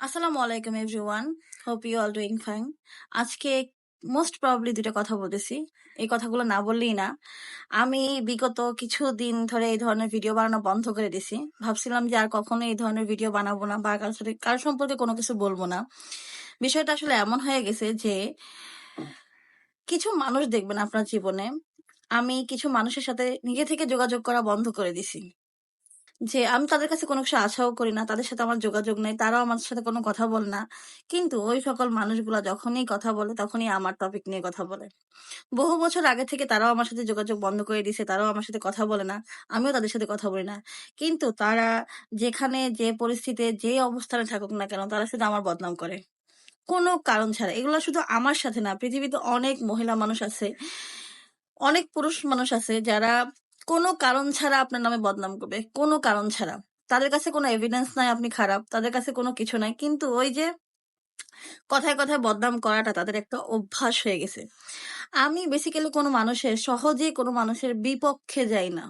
আসসালামু আলাইকুম everyone hope you all doing fine আজকে মোস্ট প্রবাবলি দুটো কথা বলতেছি। এই কথাগুলো না বললেই না। আমি বিগত কিছু দিন ধরে এই ধরনের ভিডিও বানানো বন্ধ করে দিছি। ভাবছিলাম যে আর কখনো এই ধরনের ভিডিও বানাবো না বা কারোর সাথে কার সম্পর্কে কোনো কিছু বলব না। বিষয়টা আসলে এমন হয়ে গেছে যে কিছু মানুষ দেখবেন আপনার জীবনে। আমি কিছু মানুষের সাথে নিজে থেকে যোগাযোগ করা বন্ধ করে দিছি। যে আমি তাদের কাছে কোনো কিছু আশাও করি না, তাদের সাথে আমার যোগাযোগ নেই, তারাও আমার সাথে কোনো কথা বলে না। কিন্তু ওই সকল মানুষগুলা যখনই কথা বলে, তখনই আমার টপিক নিয়ে কথা বলে। বহু বছর আগে থেকে তারাও আমার সাথে যোগাযোগ বন্ধ করে দিছে তারাও আমার সাথে কথা বলে না, আমিও তাদের সাথে কথা বলি না। কিন্তু তারা যেখানে যে পরিস্থিতিতে যে অবস্থানে থাকুক না কেন, তারা শুধু আমার বদনাম করে। কোনো কারণ ছাড়া, এগুলো শুধু আমার সাথে না, পৃথিবীতে অনেক মহিলা মানুষ আছে, অনেক পুরুষ মানুষ আছে যারা কোনো কারণ ছাড়া আপনার নামে বদনাম করবে, কোনো কারণ ছাড়া। তাদের কাছে কোনো এভিডেন্স নাই আপনি খারাপ, তাদের কাছে কোনো কিছু নাই। কিন্তু ওই যে কথায় কথায় বদনাম করাটা তাদের একটা অভ্যাস হয়ে গেছে। আমি বেসিক্যালি কোনো মানুষের সহজেই কোনো মানুষের বিপক্ষে যাই না।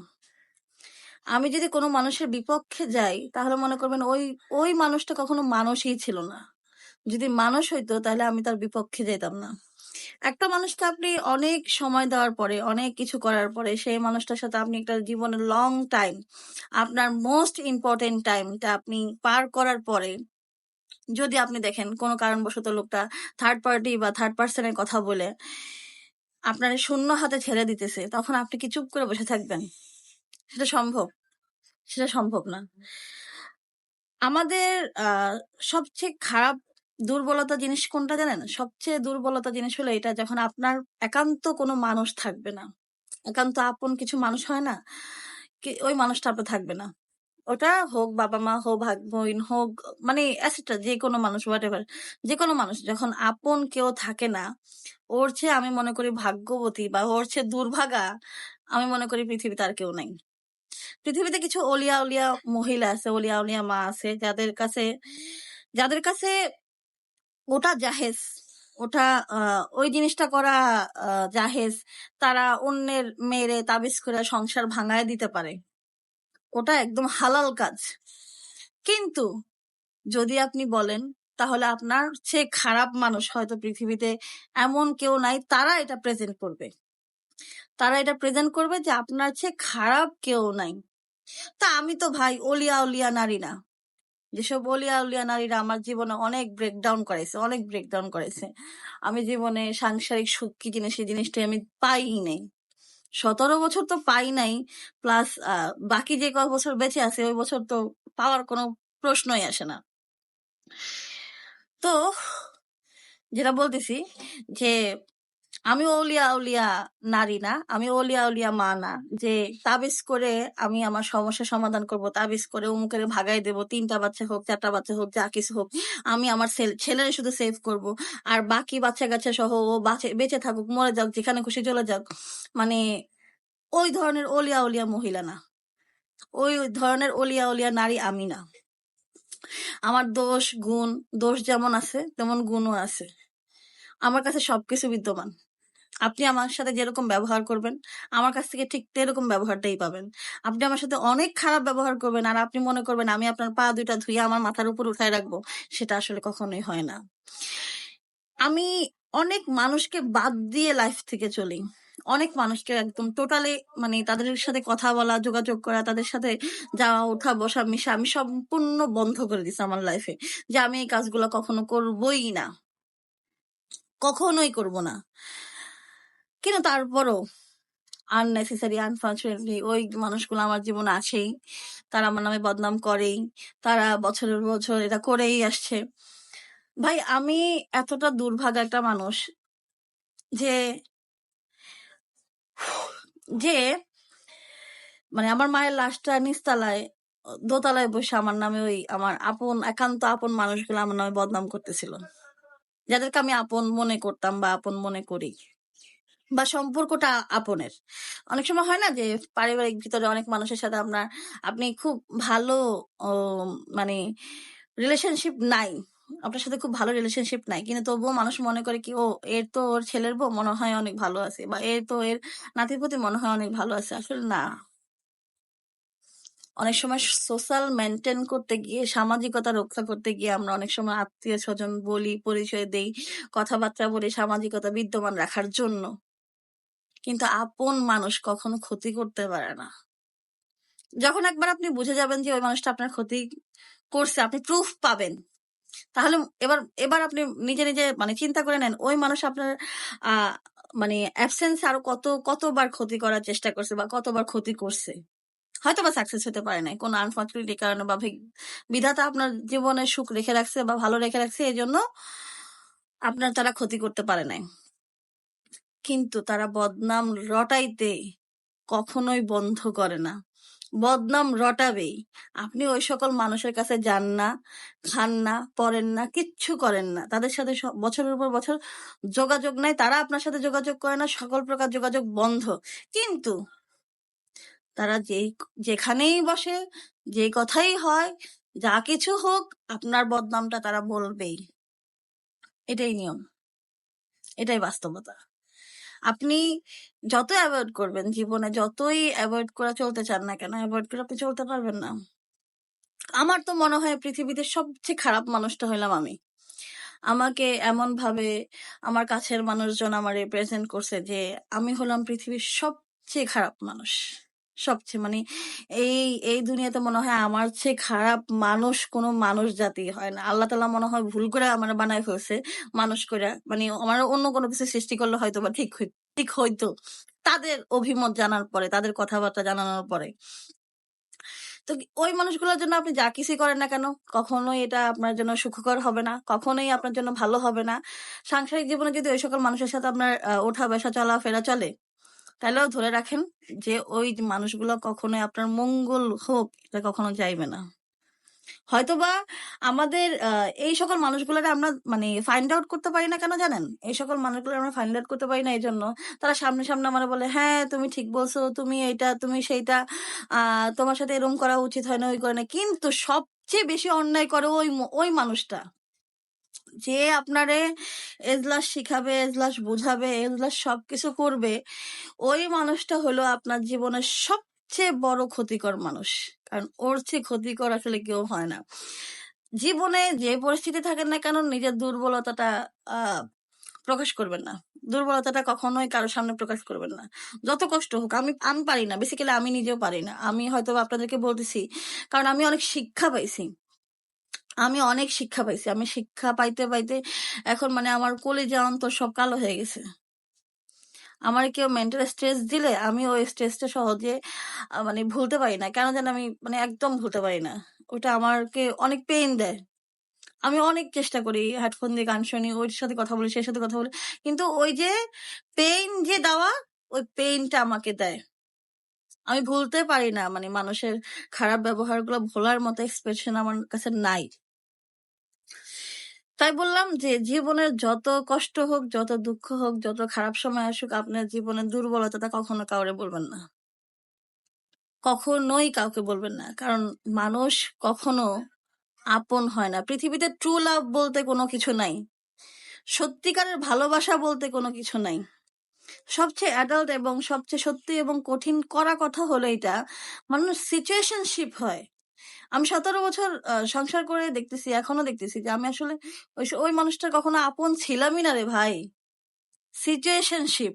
আমি যদি কোনো মানুষের বিপক্ষে যাই, তাহলে মনে করবেন ওই ওই মানুষটা কখনো মানুষই ছিল না। যদি মানুষ হইতো, তাহলে আমি তার বিপক্ষে যেতাম না। একটা মানুষকে আপনি অনেক সময় দেওয়ার পরে, অনেক কিছু করার পরে, সেই মানুষটার সাথে আপনি একটা জীবনের লং টাইম আপনার মোস্ট ইম্পর্টেন্ট টাইমটা আপনি পার করার পরে, যদি আপনি দেখেন কোনো কারণবশত লোকটা থার্ড পার্টি বা থার্ড পার্সনের কথা বলে, আপনার শূন্য হাতে ছেড়ে দিতেছে, তখন আপনি কি চুপ করে বসে থাকবেন? সেটা সম্ভব সেটা সম্ভব না। আমাদের সবচেয়ে খারাপ দুর্বলতা জিনিস কোনটা জানেন? সবচেয়ে দুর্বলতা জিনিস হলো এটা যখন আপনার একান্ত কোনো মানুষ থাকবে না, একান্ত আপন কিছু মানুষ হয় না ওই মানুষটা আপনার থাকবে না। ওটা হোক বাবা মা হোক ভাই বোন হোক মানে অ্যাসেটটা যে কোনো মানুষ হোয়াট এভার যে কোনো মানুষ, যখন আপন কেউ থাকে না, ওর চেয়ে আমি মনে করি ভাগ্যবতী বা ওর চেয়ে দুর্ভাগা, আমি মনে করি পৃথিবীতে আর কেউ নাই। পৃথিবীতে কিছু অলিয়া অলিয়া মহিলা আছে অলিয়া অলিয়া মা আছে, যাদের কাছে যাদের কাছে ওটা জাহেজ। ওটা ওই জিনিসটা করা জাহেজ। তারা অন্যের মেয়েরে তাবিজ করে সংসার ভাঙায় দিতে পারে। ওটা একদম হালাল কাজ। কিন্তু যদি আপনি বলেন, তাহলে আপনার সে খারাপ মানুষ হয়তো পৃথিবীতে এমন কেউ নাই, তারা এটা প্রেজেন্ট করবে। তারা এটা প্রেজেন্ট করবে যে আপনার চেয়ে খারাপ কেউ নাই। তা আমি তো ভাই অলিয়া উলিয়া নারী না। যেসব অলিয়া উলিয়া নারীরা আমার জীবনে অনেক ব্রেকডাউন করেছে অনেক ব্রেকডাউন করেছে আমি জীবনে সাংসারিক সুখ কি জিনিস, সেই জিনিসটা আমি পাই নাই। সতেরো বছর তো পাই নাই প্লাস বাকি যে কয়েক বছর বেঁচে আছে, ওই বছর তো পাওয়ার কোনো প্রশ্নই আসে না। তো, যেটা বলতেছি যে আমি অলিয়া অলিয়া নারী না, আমি অলিয়া অলিয়া মা না। যে তাবিজ করে আমি আমার সমস্যার সমাধান করব, তাবিজ করে অমুকের ভাগাই দেব, তিনটা বাচ্চা হোক, চারটা বাচ্চা হোক, যা কিছু হোক, আমি আমার ছেলের শুধু সেভ করব। আর বাকি বাচ্চা কাচ্চা সহ ও বাঁচে, বেঁচে থাকুক, মরে যাক, যেখানে খুশি চলে যাক মানে ওই ধরনের অলিয়া অলিয়া মহিলা না। ওই ধরনের অলিয়া অলিয়া নারী আমি না। আমার দোষ, গুণ, দোষ যেমন আছে, তেমন গুণও আছে। আমার কাছে সবকিছু বিদ্যমান। আপনি আমার সাথে যেরকম ব্যবহার করবেন, আমার কাছ থেকে ঠিক এরকম ব্যবহারটাই পাবেন। আপনি আমার সাথে অনেক খারাপ ব্যবহার করবেন আর আপনি মনে করবেন আমি আপনার পা দুইটা ধুয়ে আমার মাথার উপর উঠায় রাখব, সেটা আসলে কখনোই হয় না। আমি অনেক মানুষকে বাদ দিয়ে লাইফ থেকে চলি। অনেক মানুষকে একদম টোটালি মানে তাদের সাথে কথা বলা, যোগাযোগ করা, তাদের সাথে যাওয়া, ওঠা, বসা, মিশা, আমি সম্পূর্ণ বন্ধ করে দিছি আমার লাইফে যে আমি এই কাজগুলো কখনো করবই না। কখনোই করব না। কিন্তু তারপরও আননেসেসারি আনফর্চুনেটলি ওই মানুষগুলো আমার জীবনে আছেই। তারা আমার নামে বদনাম করেই, তারা বছরের বছর এটা করেই আসছে। ভাই, আমি এতটা দুর্ভাগা একটা মানুষ যে যে মানে আমার মায়ের লাশটা নিচতলায়, দোতলায় বসে আমার নামে ওই আমার আপন, একান্ত আপন মানুষগুলো আমার নামে বদনাম করতেছিল। যাদেরকে আমি আপন মনে করতাম বা আপন মনে করি। বা সম্পর্কটা আপনের। অনেক সময় হয় না যে পারিবারিক ভিতরে অনেক মানুষের সাথে আপনার আপনি খুব ভালো মানে রিলেশনশিপ নাই। আপনার সাথে খুব ভালো রিলেশনশিপ নাই। কিন্তু তবুও মানুষ মনে করে কি, ও, এর তো ওর ছেলের বউ মনে হয় অনেক ভালো আছে বা এর তো এর নাতির প্রতি মনে হয় অনেক ভালো আছে। আসলে না। অনেক সময় সোশ্যাল মেনটেন করতে গিয়ে, সামাজিকতা রক্ষা করতে গিয়ে আমরা অনেক সময় আত্মীয় স্বজন বলি, পরিচয় দেই, কথাবার্তা বলি সামাজিকতা বিদ্যমান রাখার জন্য। কিন্তু আপন মানুষ কখনো ক্ষতি করতে পারে না। যখন একবার আপনি বুঝে যাবেন যে ওই মানুষটা আপনার ক্ষতি করছে, আপনি প্রুফ পাবেন। তাহলে এবার এবার আপনি নিজে নিজে মানে চিন্তা করে নেন, ওই মানুষ আপনার মানে অ্যাবসেন্স আরও কত, কতবার ক্ষতি করার চেষ্টা করছে বা কতবার ক্ষতি করছে। হয়তো বা সাকসেস হতে পারে নাই। কোনো আনফর্চুনেটির কারণে বা বিধাতা আপনার জীবনে সুখ রেখে রাখছে বা ভালো রেখে রাখছে এই জন্য আপনার তারা ক্ষতি করতে পারে নাই। কিন্তু তারা বদনাম রটাইতে কখনোই বন্ধ করে না। বদনাম রটাবেই। আপনি ওই সকল মানুষের কাছে যান না, খান না, পড়েন না, কিচ্ছু করেন না। তাদের সাথে বছরের পর বছর যোগাযোগ নাই, তারা আপনার সাথে যোগাযোগ করে না, সকল প্রকার যোগাযোগ বন্ধ। কিন্তু তারা যেই যেখানেই বসে যে কথাই হয়, যা কিছু হোক, আপনার বদনামটা তারা বলবেই। এটাই নিয়ম। এটাই বাস্তবতা। আপনি যত অ্যাভয়েড করবেন জীবনে, যতই অ্যাভয়েড করে চলতে চান না কেন অ্যাভয়েড করে আপনি চলতে পারবেন না। আমার তো মনে হয় পৃথিবীতে সবচেয়ে খারাপ মানুষটা হইলাম আমি। আমাকে এমন ভাবে আমার কাছের মানুষজন আমার রিপ্রেজেন্ট করছে যে, আমি হলাম পৃথিবীর সবচেয়ে খারাপ মানুষ। সবচেয়ে মানে এই এই দুনিয়াতে মনে হয় আমার চেয়ে খারাপ মানুষ কোনো মানুষ জাতি হয় না। আল্লাহ তালা মনে হয় ভুল করে আমার বানায় ফেলছে মানুষ করে মানে আমার অন্য কোনো কিছু সৃষ্টি করলে হয়তো বা ঠিক ঠিক হইতো তাদের অভিমত জানার পরে, তাদের কথাবার্তা জানানোর পরে। তো ওই মানুষগুলোর জন্য আপনি যা কিছুই করেন না কেন? কখনোই এটা আপনার জন্য সুখকর হবে না, কখনোই আপনার জন্য ভালো হবে না। সাংসারিক জীবনে যদি ওই সকল মানুষের সাথে আপনার ওঠা বসা চলা ফেরা চলে তাহলেও ধরে রাখেন যে ওই মানুষগুলো কখনোই আপনার মঙ্গল হোক, এটা কখনো চাইবে না। হয়তোবা আমাদের এই সকল মানুষগুলোকে আমরা মানে ফাইন্ড আউট করতে পারি না কেন জানেন? এই সকল মানুষগুলো আমরা ফাইন্ড আউট করতে পারি না এই জন্য তারা সামনে সামনে আমার বলে হ্যাঁ তুমি ঠিক বলছো, তুমি এইটা, তুমি সেইটা তোমার সাথে এরকম করা উচিত হয় না, ওই করে না। কিন্তু সবচেয়ে বেশি অন্যায় করে ওই ওই মানুষটা। যে আপনারে এজলাস শিখাবে, এজলাস বুঝাবে, এজলাস সবকিছু করবে, ওই মানুষটা হলো আপনার জীবনের সবচেয়ে বড় ক্ষতিকর মানুষ। কারণ ওর চেয়ে ক্ষতিকর আসলে কেউ হয় না। জীবনে যে পরিস্থিতি থাকেন না কেন নিজের দুর্বলতাটা প্রকাশ করবেন না। দুর্বলতাটা কখনোই কারোর সামনে প্রকাশ করবেন না। যত কষ্ট হোক, আমি আমি পারি না। বেসিক্যালি আমি নিজেও পারি না। আমি হয়তো আপনাদেরকে বলতেছি, কারণ আমি অনেক শিক্ষা পাইছি। আমি অনেক শিক্ষা পাইছি। আমি শিক্ষা পাইতে পাইতে এখন মানে আমার কলেজে অন্তর সব কালো হয়ে গেছে। আমার কেউ মেন্টাল স্ট্রেস দিলে আমি ওই স্ট্রেসটা সহজে মানে ভুলতে পারি না। কেন যেন আমি মানে একদম ভুলতে পারি না। ওটা আমাকে অনেক পেইন দেয়। আমি অনেক চেষ্টা করি হেডফোন দিয়ে গান শুনি, ওর সাথে কথা বলি সেই সাথে কথা বলি। কিন্তু ওই যে পেইন যে দেওয়া, ওই পেইনটা আমাকে দেয়। আমি ভুলতে পারি না। মানে মানুষের খারাপ ব্যবহারগুলো ভোলার মতো এক্সপ্রেশন আমার কাছে নাই। তাই বললাম যে, জীবনের যত কষ্ট হোক, যত দুঃখ হোক, যত খারাপ সময় আসুক, আপনার জীবনের দুর্বলতাটা কখনো কাউরে বলবেন না। কখনোই কাউকে বলবেন না। কারণ মানুষ কখনো আপন হয় না। পৃথিবীতে ট্রু লাভ বলতে কোনো কিছু নাই। সত্যিকারের ভালোবাসা বলতে কোনো কিছু নাই। সবচেয়ে অ্যাডাল্ট এবং সবচেয়ে সত্যি এবং কঠিন করা কথা হলো এটা, মানুষ সিচুয়েশনশিপ হয়। আমি সতেরো বছর সংসার করে দেখতেছি, এখনও দেখতেছি যে আমি আসলে ওই ওই মানুষটা কখনো আপন ছিলামই না রে ভাই। সিচুয়েশনশিপ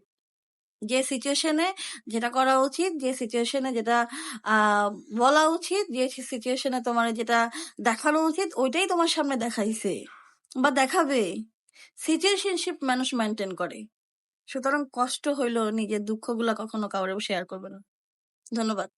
যে সিচুয়েশনে যেটা করা উচিত, যে সিচুয়েশনে যেটা বলা উচিত, যে সিচুয়েশনে তোমার যেটা দেখানো উচিত, ওইটাই তোমার সামনে দেখাইছে। বা দেখাবে। সিচুয়েশনশিপ মানুষ মেনটেন করে। সুতরাং কষ্ট হইল নিজের দুঃখগুলা কখনো কাউরে শেয়ার করবে না। ধন্যবাদ।